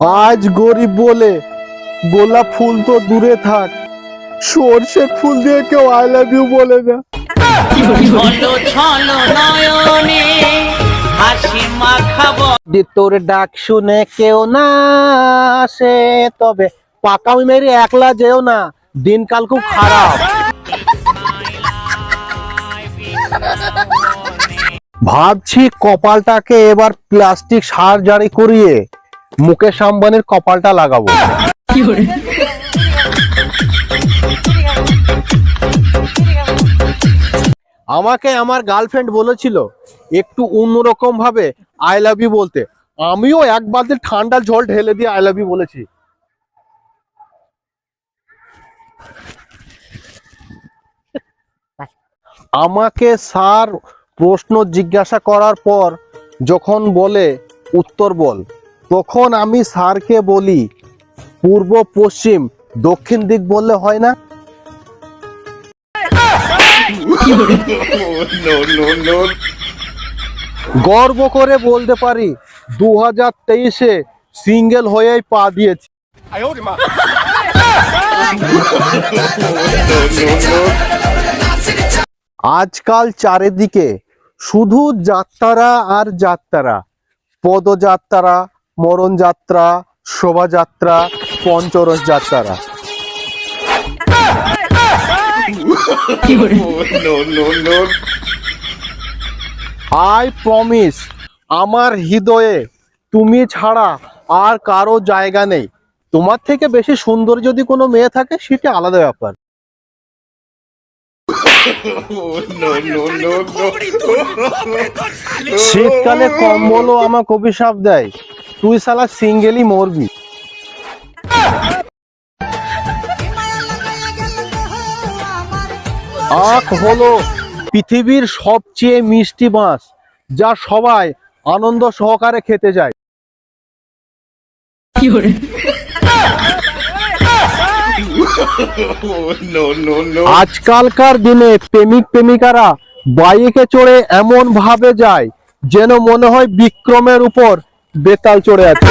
আজ গরিব বলে গোলাপ ফুল তো দূরে থাক। সর্ষে ফুল দিয়ে কেউ আই লাভ ইউ বলে না। তোর ডাক শুনে কেউ না আসে তবে পাকামি মেরে একলা যেও না। দিনকাল খুব খারাপ। ভাবছি কপালটাকে এবার প্লাস্টিক সার্জারি করিয়ে মুকেশ আম্বানির কপালটা লাগাবো। আমাকে আমার গার্লফ্রেন্ড বলেছিল একটু অন্যরকম ভাবে আই লাভ ইউ বলতে। আমিও এক বালতি ঠান্ডা জল ঢেলে দিয়ে আই লাভ ইউ বলেছি। আমাকে স্যার প্রশ্ন জিজ্ঞাসা করার পর যখন বলে, উত্তর বল। তখন আমি স্যারকে বলি, পূর্ব, পশ্চিম, দক্ষিণ দিক বললে হয় না? গর্ব করে বলতে পারি দু হাজার তেইশে সিঙ্গেল হয়েই পা দিয়েছি। আজকাল চারিদিকে শুধু যাত্রারা আর যাত্রারা পদযাত্রা মরণ যাত্রা শোভাযাত্রা, পঞ্চরস যাত্রারা। আই প্রমিস আমার হৃদয়ে তুমি ছাড়া আর কারও জায়গা নেই। তোমার থেকে বেশি সুন্দর যদি কোনো মেয়ে থাকে, সেটা আলাদা ব্যাপার। শীতকালে কম্বলও আমাকে অভিশাপ দেয়। তুই সালা সিঙ্গেলই মরবি। আখ হলো পৃথিবীর সবচেয়ে মিষ্টি মাছ যা সবাই আনন্দ সহকারে খেতে যায়। আজকালকার দিনে প্রেমিক প্রেমিকারা বাইকে চড়ে এমন ভাবে যায় যেন মনে হয় বিক্রমের উপর বেতাল চড়ে আছে।